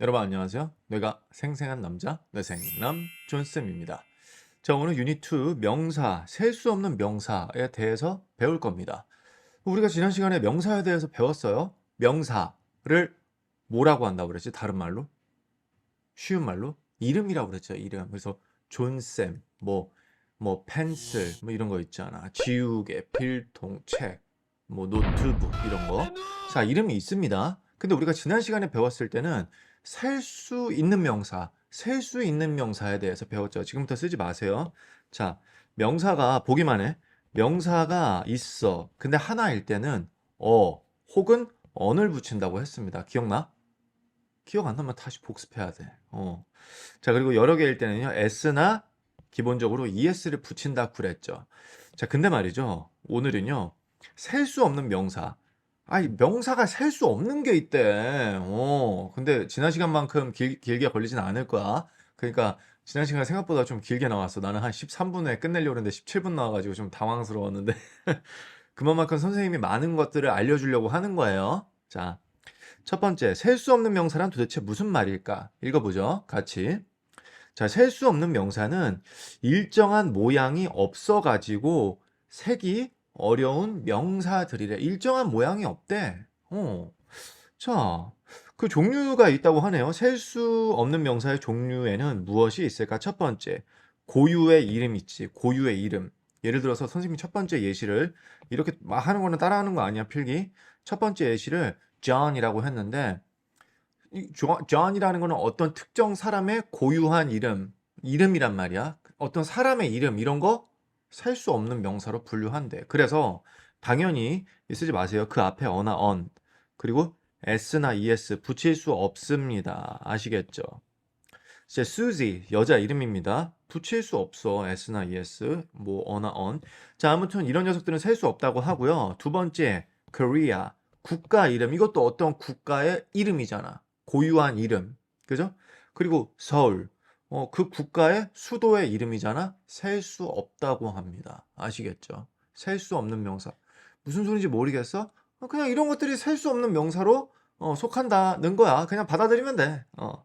여러분 안녕하세요. 내가 생생한 남자 내생남 존쌤입니다. 자 오늘 유닛 2 명사 셀 수 없는 명사에 대해서 배울 겁니다. 우리가 지난 시간에 명사에 대해서 배웠어요. 명사를 뭐라고 한다고 그랬지? 다른 말로? 쉬운 말로? 이름이라고 그랬죠. 이름. 그래서 존쌤, 뭐, 뭐 펜슬, 뭐 이런 거 있잖아. 지우개, 필통, 책, 뭐 노트북 이런 거. 자 이름이 있습니다. 근데 우리가 지난 시간에 배웠을 때는 셀 수 있는 명사, 셀 수 있는 명사에 대해서 배웠죠. 지금부터 쓰지 마세요. 자, 명사가 보기만 해. 명사가 있어. 근데 하나일 때는 어 혹은 언을 붙인다고 했습니다. 기억나? 기억 안 나면 다시 복습해야 돼. 어. 자, 그리고 여러 개일 때는요. s나 기본적으로 es를 붙인다 그랬죠. 자, 근데 말이죠. 오늘은요. 셀 수 없는 명사. 아니, 명사가 셀 수 없는 게 있대. 어. 근데 지난 시간만큼 길, 길게 걸리진 않을 거야. 그러니까 지난 시간 생각보다 좀 길게 나왔어. 나는 한 13분에 끝내려고 했는데 17분 나와가지고 좀 당황스러웠는데. 그만큼 선생님이 많은 것들을 알려주려고 하는 거예요. 자, 첫 번째, 셀 수 없는 명사란 도대체 무슨 말일까? 읽어보죠. 같이. 자, 셀 수 없는 명사는 일정한 모양이 없어가지고 색이 어려운 명사들이래. 일정한 모양이 없대. 어. 자, 그 종류가 있다고 하네요. 셀 수 없는 명사의 종류에는 무엇이 있을까? 첫 번째, 고유의 이름 있지. 고유의 이름. 예를 들어서 선생님이 첫 번째 예시를 이렇게 막 하는 거는 따라하는 거 아니야, 필기. 첫 번째 예시를 John이라고 했는데 John이라는 거는 어떤 특정 사람의 고유한 이름, 이름이란 말이야. 어떤 사람의 이름 이런 거 셀수 없는 명사로 분류한대. 그래서 당연히 쓰지 마세요. 그 앞에 어나 on 그리고 s나 es 붙일 수 없습니다. 아시겠죠? 이제 Susie 여자 이름입니다. 붙일 수 없어. s나 es 뭐 어나 on. 자, 아무튼 이런 녀석들은 셀 수 없다고 하고요. 두 번째 Korea 국가 이름 이것도 어떤 국가의 이름이잖아. 고유한 이름. 그죠? 그리고 서울 어, 그 국가의 수도의 이름이잖아. 셀 수 없다고 합니다. 아시겠죠? 셀 수 없는 명사. 무슨 소리인지 모르겠어? 어, 그냥 이런 것들이 셀 수 없는 명사로 어, 속한다는 거야. 그냥 받아들이면 돼. 어.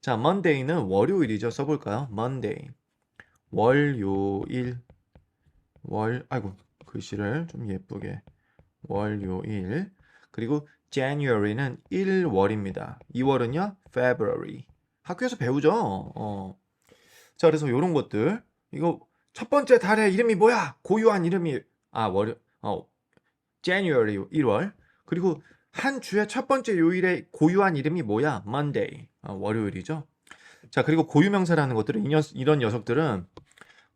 자, Monday는 월요일이죠. 써볼까요? Monday. 월요일. 월, 아이고, 글씨를 좀 예쁘게. 월요일. 그리고 January는 1월입니다. 2월은요, February. 학교에서 배우죠. 어. 자, 그래서 이런 것들. 이거 첫 번째 달의 이름이 뭐야? 고유한 이름이 아, 월 어, January 1월. 그리고 한 주의 첫 번째 요일의 고유한 이름이 뭐야? Monday. 아, 월요일이죠. 자, 그리고 고유명사라는 것들은 이런 녀석들은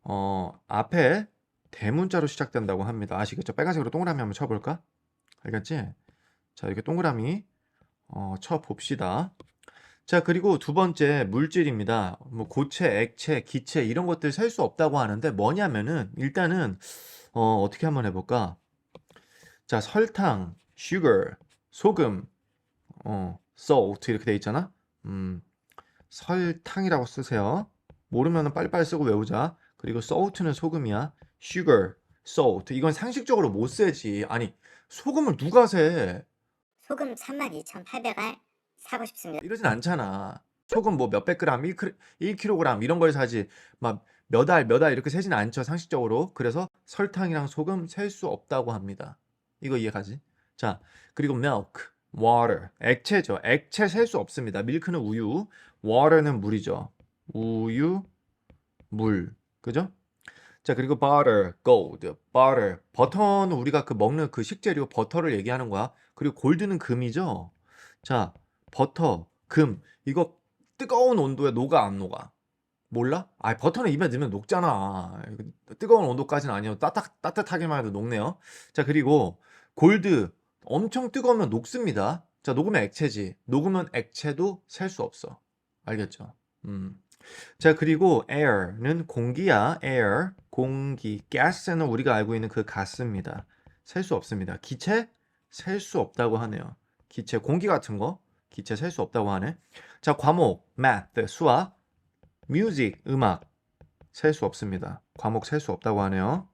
어, 앞에 대문자로 시작된다고 합니다. 아시겠죠? 빨간색으로 동그라미 한번 쳐볼까? 알겠지? 자, 이렇게 동그라미 어, 쳐 봅시다. 자, 그리고 두 번째 물질입니다. 뭐 고체, 액체, 기체 이런 것들 셀 수 없다고 하는데 뭐냐면은 일단은 어, 어떻게 한번 해 볼까? 자, 설탕, sugar, 소금, 어, salt 이렇게 돼 있잖아. 음, 설탕이라고 쓰세요. 모르면은 빨리빨리 쓰고 외우자. 그리고 salt는 소금이야. sugar, salt 이건 상식적으로 못 세지. 아니, 소금을 누가 세? 소금 32,800알 사고 싶습니다. 이러진 않잖아. 소금 뭐 몇백 그램, 1, 킬로그램 이런 걸 사지. 막 몇 알, 몇 알 이렇게 세진 않죠, 상식적으로. 그래서 설탕이랑 소금 셀 수 없다고 합니다. 이거 이해가지? 자, 그리고 milk, water, 액체죠. 액체 셀 수 없습니다. 밀크는 우유, water는 물이죠. 우유, 물. 그죠? 자, 그리고 butter, gold, butter. 버터는 우리가 그 먹는 그 식재료 버터를 얘기하는 거야. 그리고 골드는 금이죠. 자, 버터, 금. 이거 뜨거운 온도에 녹아 안 녹아? 몰라? 아, 버터는 입에 넣으면 녹잖아. 뜨거운 온도까지는 아니에요. 따뜻, 따뜻하게만 해도 녹네요. 자, 그리고 골드. 엄청 뜨거우면 녹습니다. 자, 녹으면 액체지. 녹으면 액체도 셀 수 없어. 알겠죠? 음. 자, 그리고 air는 공기야. air, 공기. gas는 우리가 알고 있는 그 가스입니다. 셀 수 없습니다. 기체 셀 수 없다고 하네요. 기체, 공기 같은 거 기체 셀 수 없다고 하네. 자, 과목 math, 수학, music, 음악 셀 수 없습니다. 과목 셀 수 없다고 하네요.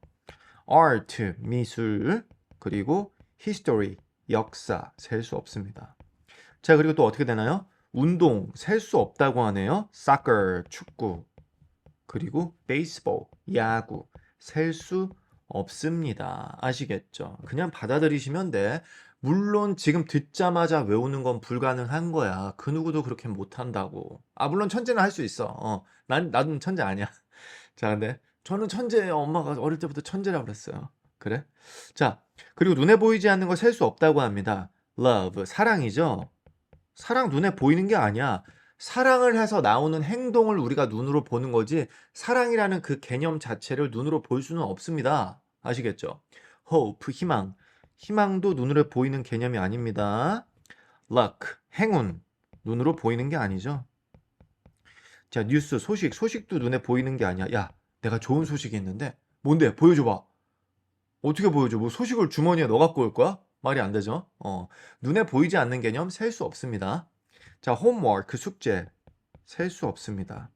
art, 미술, 그리고 history, 역사 셀 수 없습니다. 자, 그리고 또 어떻게 되나요? 운동 셀 수 없다고 하네요. soccer 축구 그리고 baseball 야구 셀 수 없습니다. 아시겠죠? 그냥 받아들이시면 돼. 물론 지금 듣자마자 외우는 건 불가능한 거야. 그 누구도 그렇게 못한다고. 아, 물론 천재는 할 수 있어. 어, 난, 나는 천재 아니야. 자, 근데 저는 천재예요. 엄마가 어릴 때부터 천재라고 그랬어요. 그래? 자, 그리고 눈에 보이지 않는 거셀수 없다고 합니다. love, 사랑이죠? 사랑 눈에 보이는 게 아니야. 사랑을 해서 나오는 행동을 우리가 눈으로 보는 거지, 사랑이라는 그 개념 자체를 눈으로 볼 수는 없습니다. 아시겠죠? hope, 희망. 희망도 눈으로 보이는 개념이 아닙니다. luck, 행운. 눈으로 보이는 게 아니죠. 자, 뉴스, 소식. 소식도 눈에 보이는 게 아니야. 야, 내가 좋은 소식이 있는데. 뭔데? 보여줘봐. 어떻게 보여줘? 뭐 소식을 주머니에 넣어 갖고 올 거야? 말이 안 되죠. 어, 눈에 보이지 않는 개념 셀 수 없습니다. 자, 홈워크, 그 숙제. 셀 수 없습니다.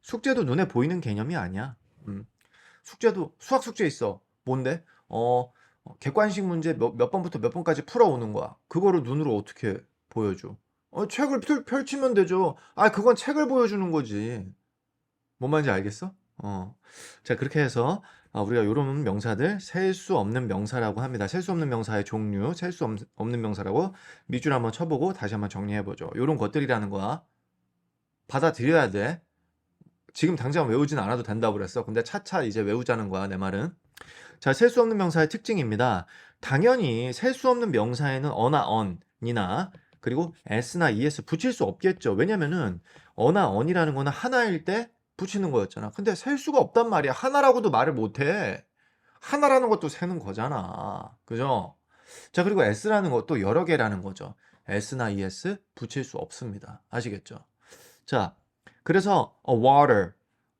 숙제도 눈에 보이는 개념이 아니야. 음. 숙제도 수학 숙제 있어. 뭔데? 어, 어, 객관식 문제 몇, 몇 번부터 몇 번까지 풀어오는 거야. 그거를 눈으로 어떻게 보여줘? 어, 책을 펼, 펼치면 되죠. 아, 그건 책을 보여주는 거지. 뭔 말인지 알겠어? 어. 자, 그렇게 해서 아, 우리가 이런 명사들 셀 수 없는 명사라고 합니다. 셀 수 없는 명사의 종류, 셀 수 없는 명사라고 밑줄 한번 쳐보고 다시 한번 정리해보죠. 이런 것들이라는 거야. 받아들여야 돼. 지금 당장 외우진 않아도 된다고 그랬어. 근데 차차 이제 외우자는 거야, 내 말은. 자, 셀 수 없는 명사의 특징입니다. 당연히 셀 수 없는 명사에는 어나 언이나 그리고 s나 es 붙일 수 없겠죠. 왜냐면은 어나 언이라는 거는 하나일 때 붙이는 거였잖아. 근데 셀 수가 없단 말이야. 하나라고도 말을 못 해. 하나라는 것도 세는 거잖아. 그죠? 자, 그리고 s라는 것도 여러 개라는 거죠. s나 es 붙일 수 없습니다. 아시겠죠? 자, 그래서 어, water,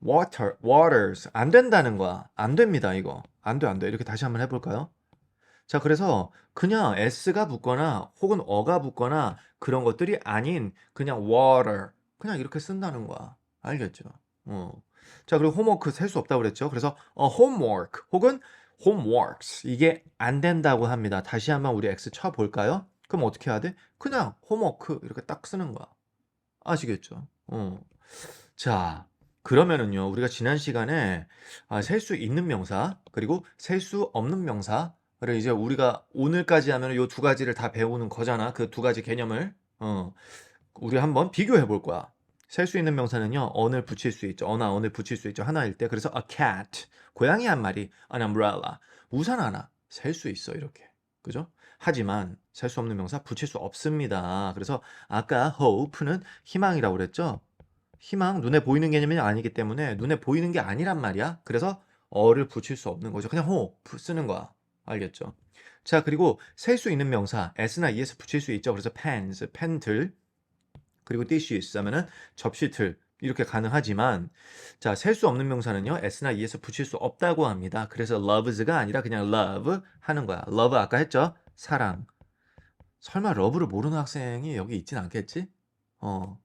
water, waters 안 된다는 거야. 안 됩니다, 이거. 안 돼, 안 돼. 이렇게 다시 한번 해볼까요? 자, 그래서 그냥 s가 붙거나 혹은 어가 붙거나 그런 것들이 아닌 그냥 water 그냥 이렇게 쓴다는 거야. 알겠죠? 어. 자, 그리고 홈워크 셀 수 없다고 그랬죠. 그래서 어, homework 혹은 homeworks 이게 안 된다고 합니다. 다시 한번 우리 x 쳐 볼까요? 그럼 어떻게 해야 돼? 그냥 홈워크 이렇게 딱 쓰는 거야. 아시겠죠? 어. 자, 그러면은요, 우리가 지난 시간에 아, 셀 수 있는 명사, 그리고 셀 수 없는 명사를 이제 우리가 오늘까지 하면 요 두 가지를 다 배우는 거잖아. 그 두 가지 개념을. 어. 우리 한번 비교해 볼 거야. 셀 수 있는 명사는요, on을 붙일 수 있죠. 어나 on을 붙일 수 있죠. 하나일 때. 그래서 a cat, 고양이 한 마리, an umbrella, 우산 하나 셀 수 있어. 이렇게. 그죠? 하지만 셀 수 없는 명사 붙일 수 없습니다. 그래서 아까 hope는 희망이라고 그랬죠? 희망, 눈에 보이는 개념이 아니기 때문에 눈에 보이는 게 아니란 말이야. 그래서 어를 붙일 수 없는 거죠. 그냥 hope 쓰는 거야. 알겠죠? 자, 그리고 셀 수 있는 명사 s나 es 붙일 수 있죠. 그래서 pens, 펜들, 그리고 dishes 하면은 접시틀 이렇게 가능하지만 자, 셀 수 없는 명사는요. s나 es 붙일 수 없다고 합니다. 그래서 loves가 아니라 그냥 love 하는 거야. love 아까 했죠? 사랑. 설마 러브를 모르는 학생이 여기 있진 않겠지? 어.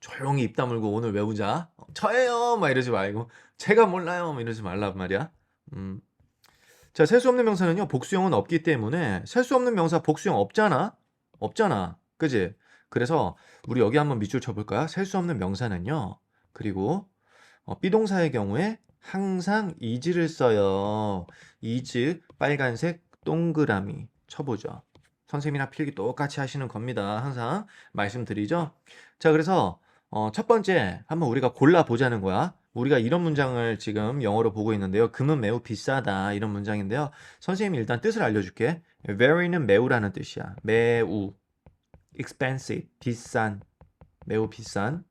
조용히 입 다물고 오늘 외우자. 어, 저예요. 막 이러지 말고 제가 몰라요. 막 이러지 말란 말이야. 음. 자, 셀 수 없는 명사는요. 복수형은 없기 때문에 셀 수 없는 명사 복수형 없잖아. 없잖아. 그지? 그래서 우리 여기 한번 밑줄 쳐볼까요? 셀수 없는 명사는요. 그리고 어, 비동사의 경우에 항상 is를 써요. is 빨간색 동그라미 쳐보죠. 선생님이랑 필기 똑같이 하시는 겁니다. 항상 말씀드리죠. 자, 그래서 어, 첫 번째 한번 우리가 골라 보자는 거야. 우리가 이런 문장을 지금 영어로 보고 있는데요. 금은 매우 비싸다 이런 문장인데요. 선생님이 일단 뜻을 알려줄게. very는 매우라는 뜻이야. 매우 expensive 비싼 매우 비싼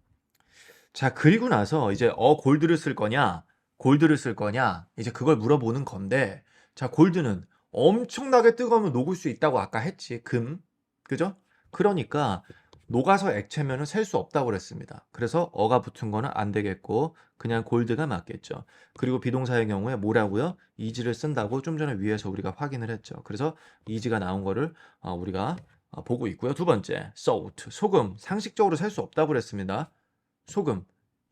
자 그리고 나서 이제 어 골드를 쓸 거냐 골드를 쓸 거냐 이제 그걸 물어보는 건데 자 골드는 엄청나게 뜨거우면 녹을 수 있다고 아까 했지 금 그죠 그러니까 녹아서 액체면은 셀 수 없다고 그랬습니다 그래서 어가 붙은 거는 안 되겠고 그냥 골드가 맞겠죠 그리고 비동사의 경우에 뭐라고요 이지를 쓴다고 좀 전에 위에서 우리가 확인을 했죠 그래서 이지가 나온 거를 어, 우리가 어, 보고 있고요. 두 번째, salt, 소금. 상식적으로 살수 없다고 그랬습니다. 소금.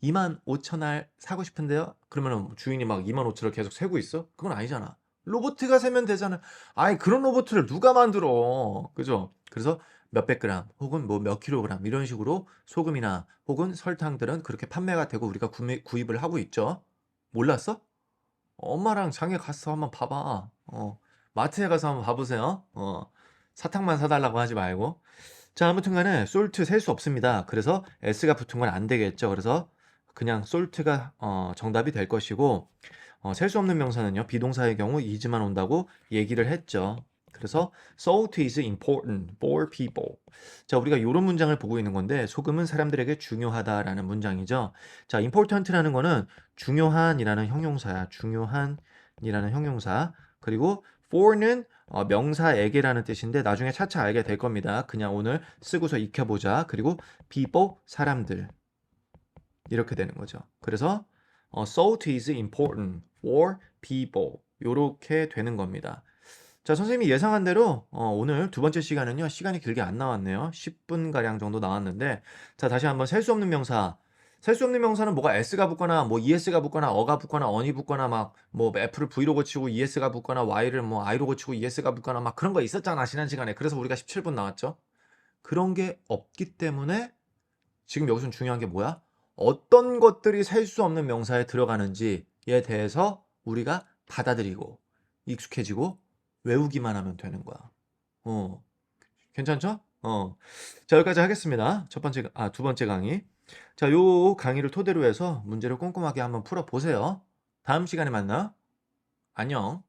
2만 5천 알 사고 싶은데요? 그러면 주인이 막 2만 5천을 계속 세고 있어? 그건 아니잖아. 로보트가 세면 되잖아. 아이, 그런 로보트를 누가 만들어? 그죠? 그래서 몇백 그램 혹은 뭐 몇 킬로그램 이런 식으로 소금이나 혹은 설탕들은 그렇게 판매가 되고 우리가 구매, 구입을 하고 있죠. 몰랐어? 엄마랑 장에 가서 한번 봐봐. 어, 마트에 가서 한번 봐보세요. 어, 사탕만 사달라고 하지 말고. 자, 아무튼 간에 솔트 셀 수 없습니다. 그래서 S가 붙은 건 안 되겠죠. 그래서 그냥 솔트가 어, 정답이 될 것이고 어, 셀 수 없는 명사는요. 비동사의 경우 is만 온다고 얘기를 했죠. 그래서 salt is important for people. 자, 우리가 이런 문장을 보고 있는 건데 소금은 사람들에게 중요하다라는 문장이죠. 자, important라는 거는 중요한이라는 형용사야. 중요한이라는 형용사. 그리고 for는 어, 명사에게라는 뜻인데 나중에 차차 알게 될 겁니다. 그냥 오늘 쓰고서 익혀보자. 그리고 people 사람들 이렇게 되는 거죠. 그래서 어, salt is important for people 요렇게 되는 겁니다. 자, 선생님이 예상한 대로 어, 오늘 두 번째 시간은요. 시간이 길게 안 나왔네요. 10분 가량 정도 나왔는데 자, 다시 한번 셀 수 없는 명사 셀 수 없는 명사는 뭐가 s가 붙거나 뭐 es가 붙거나 어가 붙거나 on이 붙거나 막 뭐 f를 v로 고치고 es가 붙거나 y를 뭐 i로 고치고 es가 붙거나 막 그런 거 있었잖아 지난 시간에 그래서 우리가 17분 나왔죠 그런 게 없기 때문에 지금 여기서 중요한 게 뭐야 어떤 것들이 셀 수 없는 명사에 들어가는지에 대해서 우리가 받아들이고 익숙해지고 외우기만 하면 되는 거야 어 괜찮죠? 어. 자, 여기까지 하겠습니다. 첫 번째, 아, 두 번째 강의. 자, 요 강의를 토대로 해서 문제를 꼼꼼하게 한번 풀어 보세요. 다음 시간에 만나. 안녕.